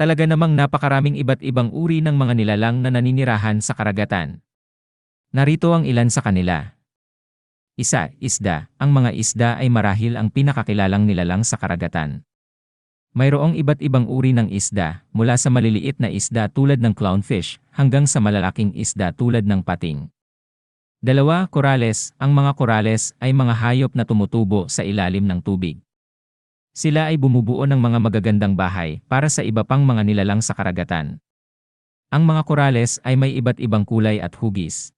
Talaga namang napakaraming iba't ibang uri ng mga nilalang na naninirahan sa karagatan. Narito ang ilan sa kanila. Isa, isda. Ang mga isda ay marahil ang pinakakilalang nilalang sa karagatan. Mayroong iba't ibang uri ng isda, mula sa maliliit na isda tulad ng clownfish, hanggang sa malalaking isda tulad ng pating. Dalawa, korales. Ang mga korales ay mga hayop na tumutubo sa ilalim ng tubig. Sila ay bumubuo ng mga magagandang bahay para sa iba pang mga nilalang sa karagatan. Ang mga korales ay may iba't ibang kulay at hugis.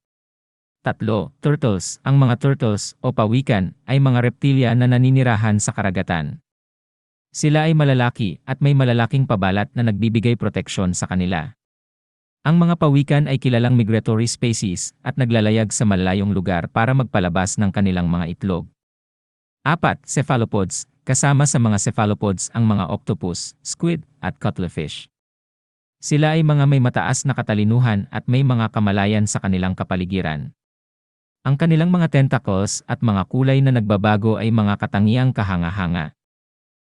Tatlo, turtles. Ang mga turtles o pawikan ay mga reptilya na naninirahan sa karagatan. Sila ay malalaki at may malalaking pabalat na nagbibigay proteksyon sa kanila. Ang mga pawikan ay kilalang migratory species at naglalayag sa malalayong lugar para magpalabas ng kanilang mga itlog. Apat, cephalopods. Kasama sa mga cephalopods ang mga octopus, squid, at cuttlefish. Sila ay mga may mataas na katalinuhan at may mga kamalayan sa kanilang kapaligiran. Ang kanilang mga tentacles at mga kulay na nagbabago ay mga katangiang kahanga-hanga.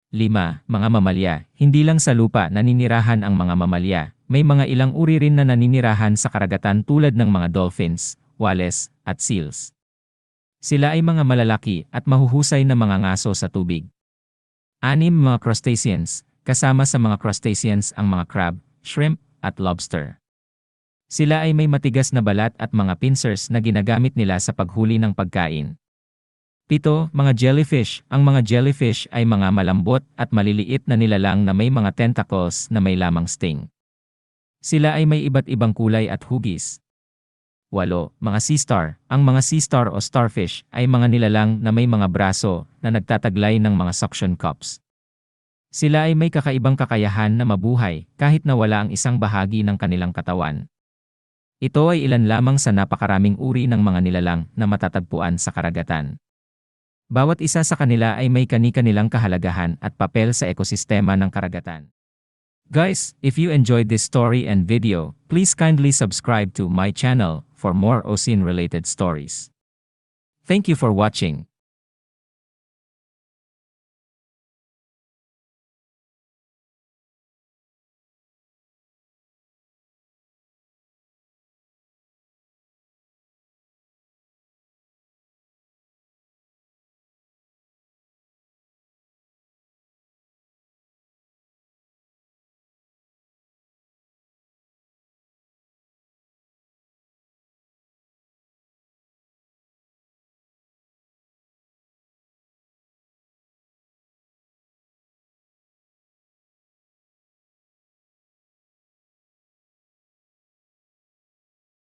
5. Mga mamalya. Hindi lang sa lupa naninirahan ang mga mamalya, may mga ilang uri rin na naninirahan sa karagatan tulad ng mga dolphins, whales, at seals. Sila ay mga malalaki at mahuhusay na mga ngaso sa tubig. 6. Mga crustaceans. Kasama sa mga crustaceans ang mga crab, shrimp, at lobster. Sila ay may matigas na balat at mga pincers na ginagamit nila sa paghuli ng pagkain. Pito, mga jellyfish. Ang mga jellyfish ay mga malambot at maliliit na nilalang na may mga tentacles na may lamang sting. Sila ay may iba't ibang kulay at hugis. Walo, mga sea star. Ang mga sea star o starfish ay mga nilalang na may mga braso na nagtataglay ng mga suction cups. Sila ay may kakaibang kakayahan na mabuhay kahit na wala ang isang bahagi ng kanilang katawan. Ito ay ilan lamang sa napakaraming uri ng mga nilalang na matatagpuan sa karagatan. Bawat isa sa kanila ay may kani-kanilang kahalagahan at papel sa ekosistema ng karagatan. Guys, if you enjoyed this story and video, please kindly subscribe to my channel for more ocean-related stories. Thank you for watching.